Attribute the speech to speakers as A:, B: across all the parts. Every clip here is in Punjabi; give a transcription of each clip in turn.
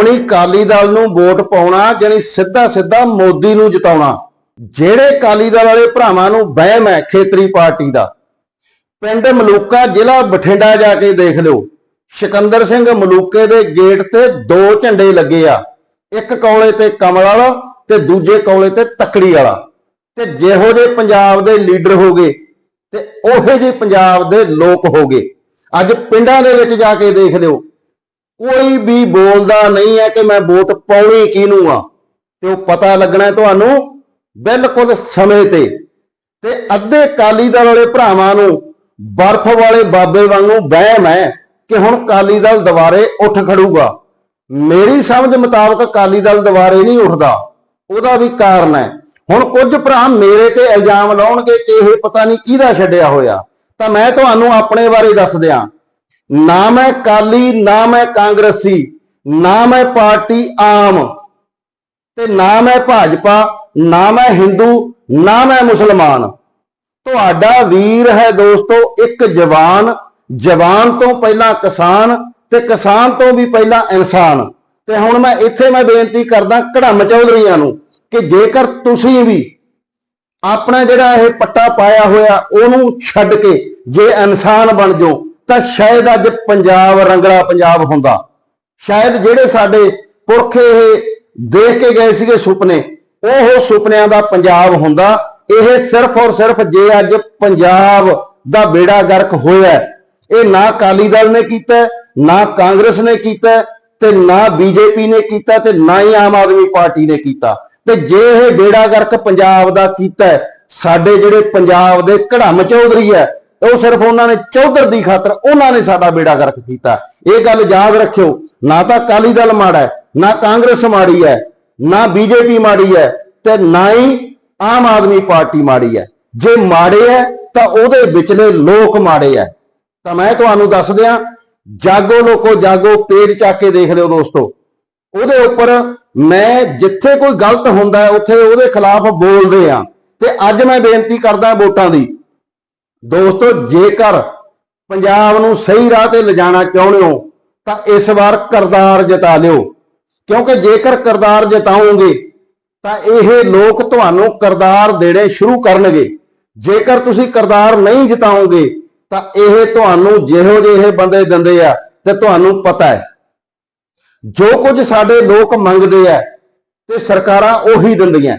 A: ਸ਼੍ਰੋਮਣੀ ਅਕਾਲੀ ਦਲ ਨੂੰ ਵੋਟ ਪਾਉਣਾ ਜਾਨੀ ਸਿੱਧਾ ਸਿੱਧਾ ਮੋਦੀ ਨੂੰ ਜਿਤਾਉਣਾ। ਜਿਹੜੇ ਅਕਾਲੀ ਦਲ ਵਾਲੇ ਭਰਾਵਾਂ ਨੂੰ ਵਹਿਮ ਹੈ ਖੇਤਰੀ ਪਾਰਟੀ ਦਾ, ਪਿੰਡ ਮਲੂਕਾ ਜ਼ਿਲ੍ਹਾ ਬਠਿੰਡਾ ਜਾ ਕੇ ਦੇਖ ਲਿਓ। ਸਿਕੰਦਰ ਸਿੰਘ ਮਲੂਕੇ ਦੇ ਗੇਟ ਤੇ ਦੋ ਝੰਡੇ ਲੱਗੇ ਆ। ਇੱਕ ਕੌਲੇ ਤੇ ਕਮਲ ਵਾਲਾ ਤੇ ਦੂਜੇ ਕੌਲੇ ਤੇ ਤਕੜੀ ਵਾਲਾ। ਤੇ ਜਿਹੋ ਜਿਹੇ ਪੰਜਾਬ ਦੇ ਲੀਡਰ ਹੋਗੇ ਤੇ ਉਹੇ ਜਿਹੇ ਪੰਜਾਬ ਦੇ ਲੋਕ ਹੋਗੇ ਅੱਜ ਪਿੰਡਾਂ ਦੇ ਵਿੱਚ ਜਾ ਕੇ ਦੇਖ ਲਿਓ। ਕੋਈ ਵੀ ਬੋਲਦਾ ਨਹੀਂ ਹੈ ਕਿ ਮੈਂ ਵੋਟ ਪਾਉਣੀ ਕਿਹਨੂੰ ਆ। ਤੇ ਉਹ ਪਤਾ ਲੱਗਣਾ ਤੁਹਾਨੂੰ ਬਿਲਕੁਲ ਸਮੇਂ ਤੇ। ਤੇ ਅੱਧੇ ਕਾਲੀ ਦਲ ਵਾਲੇ ਭਰਾਵਾਂ ਨੂੰ ਬਰਫ਼ ਵਾਲੇ ਬਾਬੇ ਵਾਂਗੂ ਵਹਿਮ ਹੈ ਕਿ ਹੁਣ ਕਾਲੀ ਦਲ ਦੁਬਾਰੇ ਉੱਠ ਖੜੂਗਾ। ਮੇਰੀ ਸਮਝ ਮੁਤਾਬਕ ਕਾਲੀ ਦਲ ਦੁਬਾਰੇ ਨਹੀਂ ਉੱਠਦਾ। ਉਹਦਾ ਵੀ ਕਾਰਨ ਹੈ। ਹੁਣ ਕੁਝ ਭਰਾ ਮੇਰੇ ਤੇ ਇਲਜ਼ਾਮ ਲਾਉਣਗੇ ਕਿ ਇਹ ਪਤਾ ਨਹੀਂ ਕਿਹਦਾ ਛੱਡਿਆ ਹੋਇਆ। ਤਾਂ ਮੈਂ ਤੁਹਾਨੂੰ ਆਪਣੇ ਬਾਰੇ ਦੱਸ ਦਿਆਂ ਨਾ ਮੈਂ ਕਾਲੀ ਨਾ ਮੈਂ ਕਾਂਗਰਸੀ, ਨਾ ਮੈਂ ਪਾਰਟੀ ਆਮ ਤੇ ਨਾ ਮੈਂ ਭਾਜਪਾ, ਨਾ ਮੈਂ ਹਿੰਦੂ, ਨਾ ਮੈਂ ਮੁਸਲਮਾਨ। ਤੁਹਾਡਾ ਵੀਰ ਹੈ ਦੋਸਤੋ ਇੱਕ ਜਵਾਨ ਜਵਾਨ ਤੋਂ ਪਹਿਲਾਂ ਕਿਸਾਨ ਤੇ ਕਿਸਾਨ ਤੋਂ ਵੀ ਪਹਿਲਾਂ ਇਨਸਾਨ। ਤੇ ਹੁਣ ਮੈਂ ਇੱਥੇ ਮੈਂ ਬੇਨਤੀ ਕਰਦਾ ਕੜਮ ਚੌਧਰੀਆਂ ਨੂੰ ਕਿ ਜੇਕਰ ਤੁਸੀਂ ਵੀ ਆਪਣਾ ਜਿਹੜਾ ਇਹ ਪੱਟਾ ਪਾਇਆ ਹੋਇਆ, ਉਹਨੂੰ ਛੱਡ ਕੇ ਜੇ ਇਨਸਾਨ ਬਣ ਜਾਓ ਤਾਂ ਸ਼ਾਇਦ ਅੱਜ ਪੰਜਾਬ ਰੰਗਲਾ ਪੰਜਾਬ ਹੁੰਦਾ। ਸ਼ਾਇਦ ਜਿਹੜੇ ਸਾਡੇ ਪੁਰਖ ਇਹ ਦੇਖ ਕੇ ਗਏ ਸੀਗੇ ਸੁਪਨੇ, ਉਹ ਸੁਪਨਿਆਂ ਦਾ ਪੰਜਾਬ ਹੁੰਦਾ। ਇਹ ਸਿਰਫ ਔਰ ਸਿਰਫ ਜੇ ਅੱਜ ਪੰਜਾਬ ਦਾ ਬੇੜਾ ਗਰਕ ਹੋਇਆ, ਇਹ ਨਾ ਅਕਾਲੀ ਦਲ ਨੇ ਕੀਤਾ, ਨਾ ਕਾਂਗਰਸ ਨੇ ਕੀਤਾ ਤੇ ਨਾ ਬੀਜੇਪੀ ਨੇ ਕੀਤਾ ਤੇ ਨਾ ਹੀ ਆਮ ਆਦਮੀ ਪਾਰਟੀ ਨੇ ਕੀਤਾ। ਤੇ ਜੇ ਇਹ ਬੇੜਾ ਗਰਕ ਪੰਜਾਬ ਦਾ ਕੀਤਾ, ਸਾਡੇ ਜਿਹੜੇ ਪੰਜਾਬ ਦੇ ਘੜਮ ਚੌਧਰੀ ਹੈ ਉਹ ਸਿਰਫ ਉਹਨਾਂ ਨੇ ਚੌਧਰ ਦੀ ਖਾਤਰ ਉਹਨਾਂ ਨੇ ਸਾਡਾ ਬੇੜਾ ਗਰਕ ਕੀਤਾ। ਇਹ ਗੱਲ ਯਾਦ ਰੱਖਿਓ, ਨਾ ਤਾਂ ਅਕਾਲੀ ਦਲ ਮਾੜਾ ਹੈ, ਨਾ ਕਾਂਗਰਸ ਮਾੜੀ ਹੈ, ਨਾ ਬੀਜੇਪੀ ਮਾੜੀ ਹੈ ਤੇ ਨਾ ਹੀ ਆਮ ਆਦਮੀ ਪਾਰਟੀ ਮਾੜੀ ਹੈ। ਜੇ ਮਾੜੇ ਹੈ ਤਾਂ ਉਹਦੇ ਵਿਚਲੇ ਲੋਕ ਮਾੜੇ ਹੈ। ਤਾਂ ਮੈਂ ਤੁਹਾਨੂੰ ਦੱਸ ਦਿਆਂ, ਜਾਗੋ ਲੋਕੋ ਜਾਗੋ, ਪੇਜ ਚੱਕ ਕੇ ਦੇਖ ਲਿਓ ਦੋਸਤੋ। ਉਹਦੇ ਉੱਪਰ ਮੈਂ ਜਿੱਥੇ ਕੋਈ ਗਲਤ ਹੁੰਦਾ ਉੱਥੇ ਉਹਦੇ ਖਿਲਾਫ ਬੋਲਦੇ ਆ ਤੇ ਅੱਜ ਮੈਂ ਬੇਨਤੀ ਕਰਦਾ ਵੋਟਾਂ ਦੀ ਦੋਸਤੋ, ਜੇਕਰ ਪੰਜਾਬ ਨੂੰ ਸਹੀ ਰਾਹ ਤੇ ਲਿਜਾਣਾ ਚਾਹੁੰਦੇ ਹੋ, ਤਾਂ ਇਸ ਵਾਰ ਕਰਤਾਰ ਜਿਤਾ ਲਿਓ। ਕਿਉਂਕਿ ਜੇਕਰ ਕਰਤਾਰ ਜਿਤਾਓਗੇ, ਤਾਂ ਇਹ ਲੋਕ ਤੁਹਾਨੂੰ ਕਰਤਾਰ ਦੇਣੇ ਸ਼ੁਰੂ ਕਰਨਗੇ। ਜੇਕਰ ਤੁਸੀਂ ਕਰਤਾਰ ਨਹੀਂ ਜਿਤਾਓਗੇ, ਤਾਂ ਇਹ ਤੁਹਾਨੂੰ ਜਿਹੋ ਜਿਹੇ ਬੰਦੇ ਦਿੰਦੇ ਆ ਤੇ ਤੁਹਾਨੂੰ ਪਤਾ ਹੈ। ਜੋ ਕੁਝ ਸਾਡੇ ਲੋਕ ਮੰਗਦੇ ਆ, ਤੇ ਸਰਕਾਰਾਂ ਉਹੀ ਦਿੰਦੀਆਂ।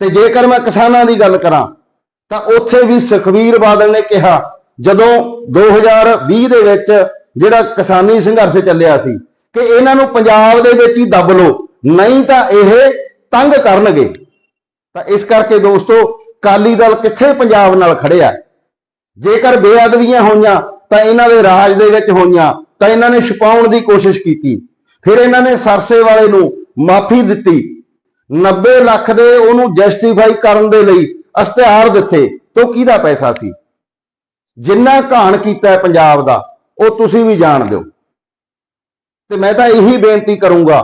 A: ਤੇ ਜੇਕਰ ਮੈਂ ਕਿਸਾਨਾਂ ਦੀ ਗੱਲ ਕਰਾਂ ਤਾਂ ਉੱਥੇ ਵੀ ਸੁਖਵੀਰ ਬਾਦਲ ਨੇ ਕਿਹਾ, ਜਦੋਂ 2020 ਦੇ ਵਿੱਚ ਜਿਹੜਾ ਕਿਸਾਨੀ ਸੰਘਰਸ਼ ਚੱਲਿਆ ਸੀ ਕਿ ਇਹਨਾਂ ਨੂੰ ਪੰਜਾਬ ਦੇ ਵਿੱਚ ਹੀ ਦੱਬ ਲਓ, ਨਹੀਂ ਤਾਂ ਇਹ ਤੰਗ ਕਰਨਗੇ। ਤਾਂ ਇਸ ਕਰਕੇ ਦੋਸਤੋ ਕਾਲੀ ਦਲ ਕਿੱਥੇ ਪੰਜਾਬ ਨਾਲ ਖੜਿਆ ਜੇਕਰ ਬੇਅਦਬੀਆਂ ਹੋਈਆਂ, ਤਾਂ ਇਹਨਾਂ ਦੇ ਰਾਜ ਦੇ ਵਿੱਚ ਹੋਈਆਂ, ਤਾਂ ਇਹਨਾਂ ਨੇ ਛੁਪਾਉਣ ਦੀ ਕੋਸ਼ਿਸ਼ ਕੀਤੀ। ਫਿਰ ਇਹਨਾਂ ਨੇ ਸਰਸੇ ਵਾਲੇ ਨੂੰ ਮਾਫੀ ਦਿੱਤੀ। 90 ਲੱਖ ਦੇ ਉਹਨੂੰ ਜਸਟੀਫਾਈ ਕਰਨ ਦੇ ਲਈ ਅਸ਼ਤਿਹਾਰ ਦਿੱਤੇ ਤੋਂ ਕਿਹਦਾ ਪੈਸਾ ਸੀ? ਜਿੰਨਾ ਘਾਣ ਕੀਤਾ ਪੰਜਾਬ ਦਾ, ਉਹ ਤੁਸੀਂ ਵੀ ਜਾਣ ਦਿਓ। ਤੇ ਮੈਂ ਤਾਂ ਇਹੀ ਬੇਨਤੀ ਕਰੂੰਗਾ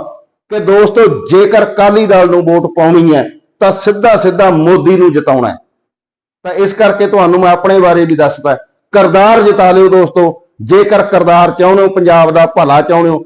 A: ਕਿ ਦੋਸਤੋ, ਜੇਕਰ ਕਾਲੀ ਦਲ ਨੂੰ ਵੋਟ ਪਾਉਣੀ ਹੈ, ਤਾਂ ਸਿੱਧਾ ਸਿੱਧਾ ਮੋਦੀ ਨੂੰ ਜਿਤਾਉਣਾ ਹੈ। ਤਾਂ ਇਸ ਕਰਕੇ ਤੁਹਾਨੂੰ ਮੈਂ ਆਪਣੇ ਬਾਰੇ ਵੀ ਦੱਸਦਾ ਕਰਦਾਰ ਜਿਤਾ ਲਿਓ ਦੋਸਤੋ। ਜੇਕਰ ਕਰਦਾਰ ਚਾਹੁੰਦੇ ਹੋ, ਪੰਜਾਬ ਦਾ ਭਲਾ ਚਾਹੁੰਦੇ ਹੋ